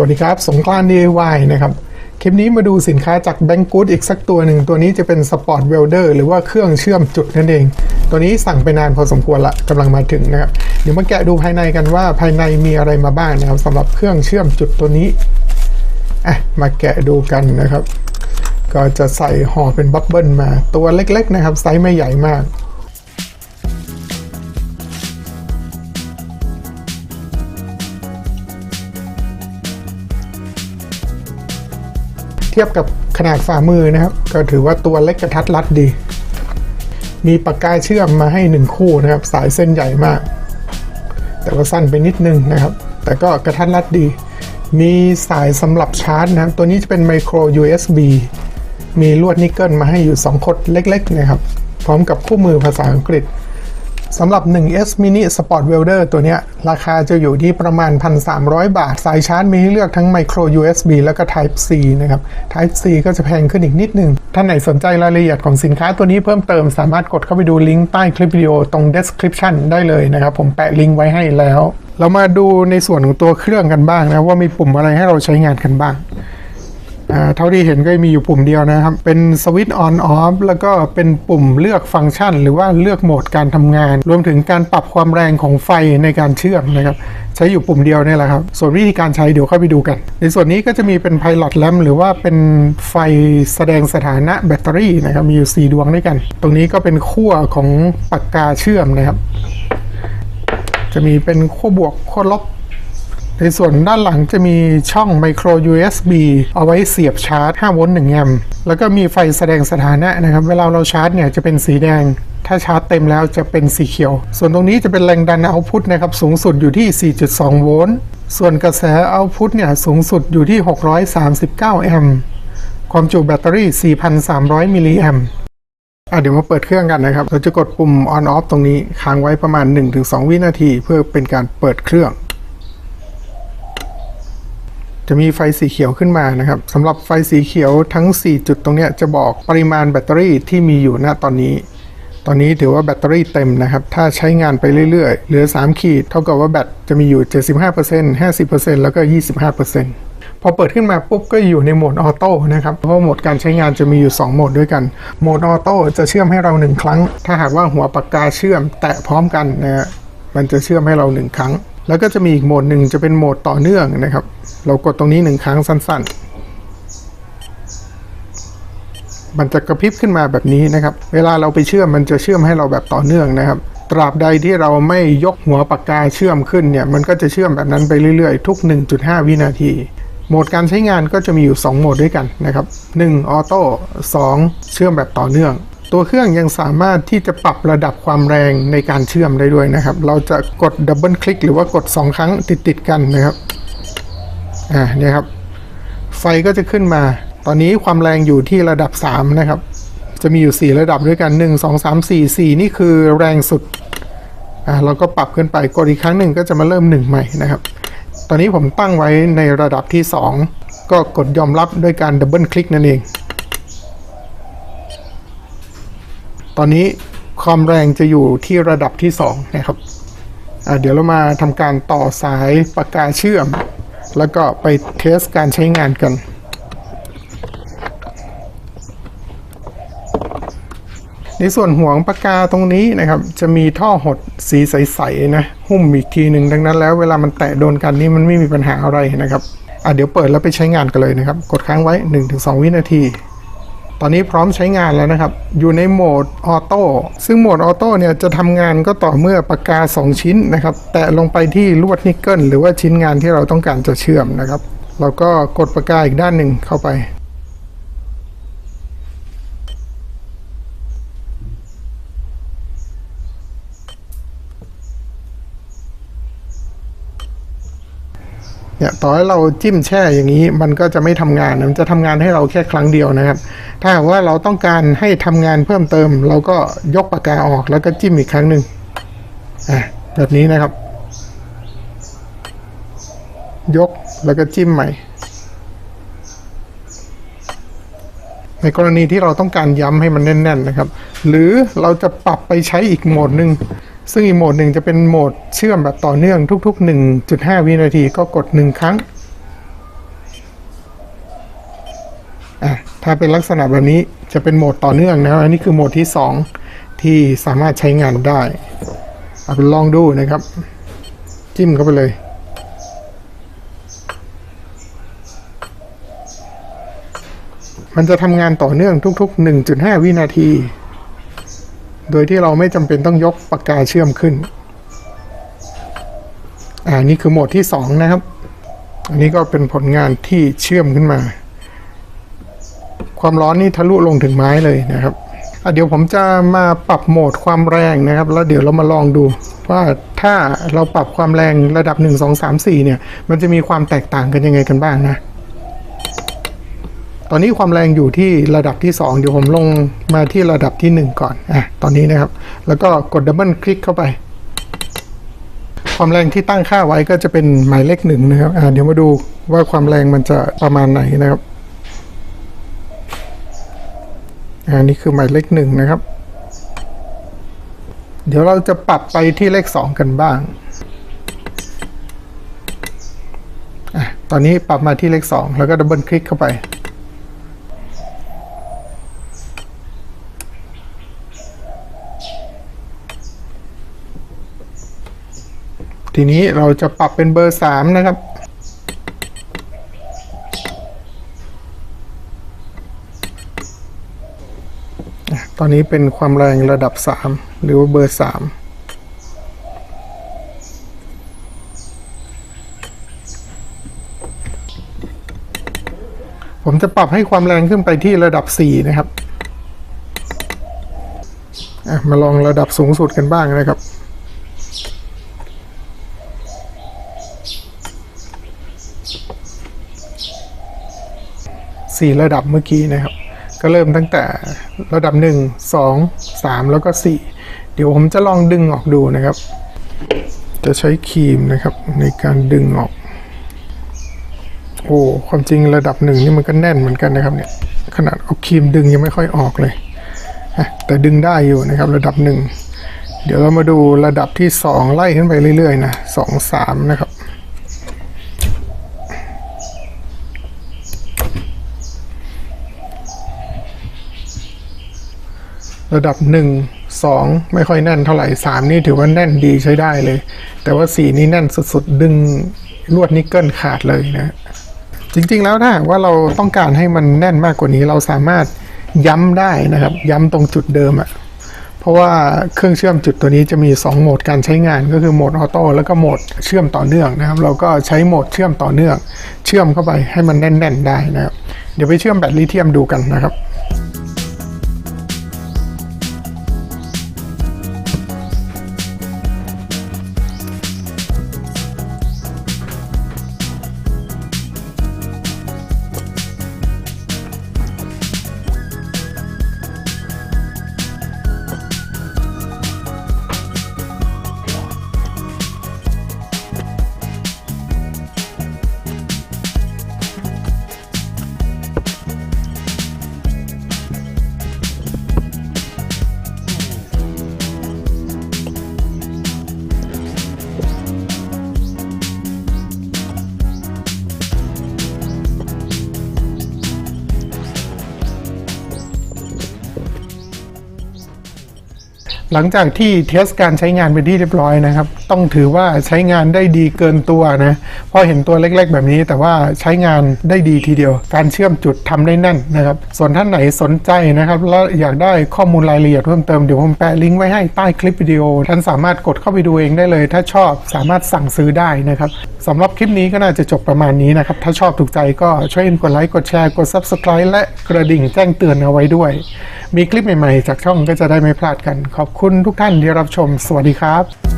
วัสดีครับ สงกรานต์ DIY นะครับ คลิปนี้มาดูสินค้าจากแบงกูดอีกสักตัวหนึ่ง ตัวนี้จะเป็นสปอร์ตเวลเดอร์หรือว่าเครื่องเชื่อมจุดนั่นเอง ตัวนี้สั่งไปนานพอสมควรละกำลังมาถึงนะครับ เดี๋ยวมาแกะดูภายในกันว่าภายในมีอะไรมาบ้างนะครับสำหรับเครื่องเชื่อมจุดตัวนี้อะมาแกะดูกันนะครับ ก็จะใส่ห่อเป็นบับเบิลมาตัวเล็ก ๆ นะครับไซส์ไม่ใหญ่มาก ทียบกับขนาดฝ่ามือนะครับ ก็ถือว่าตัวเล็กกระทัดรัดดี มีปากกาเชื่อมมาให้หนึ่งคู่นะครับ สายเส้นใหญ่มาก แต่ว่าสั้นไปนิดนึงนะครับ แต่ก็กระทัดรัดดี มีสายสำหรับชาร์จนะครับ ตัวนี้จะเป็นไมโคร USB มีลวดนิกเกิลมาให้อยู่ 2 คดเล็ก ๆ นะครับ พร้อมกับคู่มือภาษาอังกฤษ สำหรับ 1S Mini Sport Welder ตัวนี้ราคาจะอยู่ที่ประมาณ 1,300 บาท สายชาร์จมีให้เลือกทั้ง Micro USB แล้วก็ Type C นะครับ Type C ก็จะแพงขึ้นอีกนิดนึง ท่านไหนสนใจรายละเอียดของสินค้าตัวนี้เพิ่มเติมสามารถกดเข้าไปดูลิงก์ใต้คลิปวิดีโอตรง description ได้เลยนะครับ ผมแปะลิงก์ไว้ให้แล้ว เรามาดูในส่วนของตัวเครื่องกันบ้างนะว่ามีปุ่มอะไรให้เราใช้งานกันบ้าง เท่าที่เห็นก็มีอยู่ปุ่มเดียวนะครับ เป็นสวิตช์ออนออฟแล้วก็เป็นปุ่มเลือกฟังก์ชัน หรือว่าเลือกโหมดการทำงาน รวมถึงการปรับความแรงของไฟในการเชื่อมนะครับ ใช้อยู่ปุ่มเดียวนี่แหละครับ ส่วนวิธีการใช้เดี๋ยวค่อยไปดูกัน ในส่วนนี้ก็จะมีเป็น Pilot Lamp หรือว่าเป็นไฟแสดงสถานะแบตเตอรี่นะครับ มีอยู่ 4 ดวงด้วยกัน ตรงนี้ก็เป็นขั้วของปากกาเชื่อมนะครับ จะมีเป็นขั้วบวกขั้วลบ ในส่วนด้านหลังจะมีช่อง Micro USB เอาไว้เสียบชาร์จ 5 โวลต์ 1 แอมป์ แล้วก็มีไฟแสดงสถานะนะครับ เวลาเราชาร์จเนี่ยจะเป็นสีแดง ถ้าชาร์จเต็มแล้วจะเป็นสีเขียว ส่วนตรงนี้จะเป็นแรงดันเอาพุทนะครับ สูงสุดอยู่ที่ 4.2 โวลต์ ส่วนกระแสเอาพุทเนี่ยสูงสุดอยู่ที่ 639 แอมป์ ความจุแบตเตอรี่ 4,300 มิลลิแอมป์อะเดี๋ยวมาเปิดเครื่องกันนะครับ เราจะกดปุ่ม on off ตรงนี้ค้างไว้ประมาณ 1-2 วินาที เพื่อเป็นการเปิดเครื่อง จะมีไฟสีเขียวขึ้นมานะครับสำหรับไฟสีเขียวทั้ง 4 จุดตรงนี้จะบอกปริมาณแบตเตอรี่ที่มีอยู่ณตอนนี้ ตอนนี้ถือว่าแบตเตอรี่เต็มนะครับ ถ้าใช้งานไปเรื่อยๆ เหลือ 3 ขีด เท่ากับว่าแบตจะมีอยู่ 75% 50%แล้วก็ 25%พอเปิดขึ้นมาปุ๊บก็อยู่ในโหมดออโต้นะครับ เพราะโหมดการใช้งานจะมีอยู่ 2 โหมดด้วยกัน โหมดออโต้จะเชื่อมให้เรา 1 ครั้ง ถ้าหากว่าหัวปากกาเชื่อมแตะพร้อมกันนะมันจะเชื่อมให้เรา 1 ครั้ง แล้วก็จะมีอีกโหมดหนึ่งจะเป็นโหมดต่อเนื่องนะครับ เรากดตรงนี้หนึ่งครั้งสั้น ๆ มันจะกระพริบขึ้นมาแบบนี้นะครับ เวลาเราไปเชื่อมมันจะเชื่อมให้เราแบบต่อเนื่องนะครับ ตราบใดที่เราไม่ยกหัวปากกาเชื่อมขึ้นเนี่ย มันก็จะเชื่อมแบบนั้นไปเรื่อยๆ ทุก 1.5 วินาที โหมดการใช้งานก็จะมีอยู่ 2 โหมดด้วยกันนะครับ 1 ออโต้ 2 เชื่อมแบบต่อเนื่อง ตัวเครื่องยังสามารถที่จะปรับระดับความแรงในการเชื่อมได้ด้วยนะครับ เราจะกดดับเบิลคลิกหรือว่ากด 2 ครั้งติดๆกันนะครับ อ่าเนี่ยครับ ไฟก็จะขึ้นมา ตอนนี้ความแรงอยู่ที่ระดับ 3 นะครับ จะมีอยู่ 4 ระดับด้วยกัน 1 2 3 4 4 นี่คือแรงสุด อ่าเราก็ปรับขึ้นไป กดอีกครั้งหนึ่งก็จะมาเริ่ม 1 ใหม่นะครับ ตอนนี้ผมตั้งไว้ในระดับที่ 2 ก็กดยอมรับด้วยการดับเบิลคลิกนั่นเอง ตอนนี้ความแรงจะอยู่ที่ระดับที่ 2 นะครับเดี๋ยวเรามาทำการต่อสายปากกาเชื่อม แล้วก็ไปเทสการใช้งานกัน ในส่วนห่วงปากกาตรงนี้นะครับ จะมีท่อหดสีใสๆนะหุ้มอีกทีหนึ่งดังนั้นแล้วเวลามันแตะโดนกันนี่มันไม่มีปัญหาอะไรนะครับอะเดี๋ยวเปิดแล้วไปใช้งานกันเลยนะครับ กดค้างไว้ 1-2 วินาที ตอนนี้พร้อมใช้งานแล้วนะครับ อยู่ในโหมดออโต้ซึ่งโหมดออโต้เนี่ยจะทำงานก็ต่อเมื่อปากกา 2 ชิ้นนะครับ แตะลงไปที่ลวดนิกเกิลหรือว่าชิ้นงานที่เราต้องการจะเชื่อมนะครับเราก็กดปากกาอีกด้านหนึ่งเข้าไป เนี่ยต่อให้เราจิ้มแช่อย่างนี้มันก็จะไม่ทำงานมันจะทำงานให้เราแค่ครั้งเดียวนะครับ ถ้าว่าเราต้องการให้ทำงานเพิ่มเติม เราก็ยกปากกาออกแล้วก็จิ้มอีกครั้งหนึ่งอะแบบนี้นะครับ ยกแล้วก็จิ้มใหม่ ในกรณีที่เราต้องการย้ำให้มันแน่น ๆนะครับ หรือเราจะปรับไปใช้อีกโหมดหนึ่ง ซึ่งอีกโหมดหนึ่งจะเป็นโหมดเชื่อมแบบต่อเนื่องทุก ๆ 1.5 วินาทีก็กด 1 ครั้ง ถ้าเป็นลักษณะแบบนี้จะเป็นโหมดต่อเนื่องนะครับ อันนี้คือโหมดที่ 2 ที่สามารถใช้งานได้เอาไปลองดูนะครับ จิ้มเข้าไปเลยมันจะทำงานต่อเนื่องทุก ๆ 1.5 วินาที โดยที่เราไม่จำเป็นต้องยกปากกาเชื่อมขึ้น อ่านี่คือโหมดที่ 2 นะครับ อันนี้ก็เป็นผลงานที่เชื่อมขึ้นมา ความร้อนนี่ทะลุลงถึงไม้เลยนะครับเดี๋ยวผมจะมาปรับโหมดความแรงนะครับ แล้วเดี๋ยวเรามาลองดู ว่าถ้าเราปรับความแรงระดับ 1 2 3 4 เนี่ย มันจะมีความแตกต่างกันยังไงกันบ้างนะ ตอนนี้ความแรงอยู่ที่ระดับที่ 2 เดี๋ยวผมลงมาที่ระดับที่ 1 ก่อนอะตอนนี้นะครับ แล้วก็กดดับเบิลคลิกเข้าไป ความแรงที่ตั้งค่าไว้ก็จะเป็นหมายเลขหนึ่งนะครับอ่าเดี๋ยวมาดูว่าความแรงมันจะประมาณไหนนะครับอ่านี่คือหมายเลขหนึ่งนะครับ เดี๋ยวเราจะปรับไปที่เลขสองกันบ้างอะตอนนี้ปรับมาที่เลขสองแล้วก็ดับเบิลคลิกเข้าไป ทีนี้เราจะปรับเป็นเบอร์สามนะครับ ตอนนี้เป็นความแรงระดับ3หรือว่าเบอร์3ผมจะปรับให้ความแรงขึ้นไปที่ระดับ 4 นะครับ มาลองระดับสูงสุดกันบ้างนะครับ สี่ระดับเมื่อกี้นะครับ ก็เริ่มตั้งแต่ระดับ 1 2 3 แล้วก็ 4 เดี๋ยวผมจะลองดึงออกดูนะครับ จะใช้ครีมนะครับในการดึงออก โอ้ความจริงระดับหนึ่งนี่มันก็แน่นเหมือนกันนะครับเนี่ยขนาดเอาครีมดึงยังไม่ค่อยออกเลยแต่ดึงได้อยู่นะครับระดับหนึ่งเดี๋ยวเรามาดูระดับที่ 2 ไล่ขึ้นไปเรื่อยๆนะ2 3นะครับ ระดับ 1 2 ไม่ค่อยแน่นเท่าไหร่ 3 นี่ถือว่าแน่นดีใช้ได้เลย แต่ว่า 4 นี่แน่นสุดๆ ดึงลวดนิกเกิลขาดเลยนะ จริงๆแล้วถ้าว่าเราต้องการให้มันแน่นมากกว่านี้เราสามารถย้ำได้นะครับ ย้ำตรงจุดเดิมอะเพราะว่าเครื่องเชื่อมจุดตัวนี้จะมี 2 โหมดการใช้งานก็คือโหมดออโต้แล้วก็โหมดเชื่อมต่อเนื่องนะครับ เราก็ใช้โหมดเชื่อมต่อเนื่อง เชื่อมเข้าไปให้มันแน่น ๆ ได้นะครับ เดี๋ยวไปเชื่อมแบตลิเธียมดูกันนะครับ หลังจากที่เทสการใช้งานเป็นที่เรียบร้อยนะครับ ต้องถือว่าใช้งานได้ดีเกินตัวนะเพราะเห็นตัวเล็กๆ แบบนี้แต่ว่าใช้งานได้ดีทีเดียว การเชื่อมจุดทำได้แน่นนะครับ ส่วนท่านไหนสนใจนะครับแล้วอยากได้ข้อมูลรายละเอียดเพิ่มเติมเดี๋ยวผมแปะลิงก์ไว้ให้ใต้คลิปวิดีโอ ท่านสามารถกดเข้าไปดูเองได้เลย ถ้าชอบสามารถสั่งซื้อได้นะครับสำหรับคลิปนี้ก็น่าจะจบประมาณนี้นะครับถ้าชอบถูกใจก็ช่วยกดไลค์กดแชร์กด Subscribe และกระดิ่งแจ้งเตือนเอาไว้ด้วย มีคลิปใหม่ๆ จากช่องก็จะได้ไม่พลาดกัน ขอบคุณทุกท่านที่รับชม สวัสดีครับ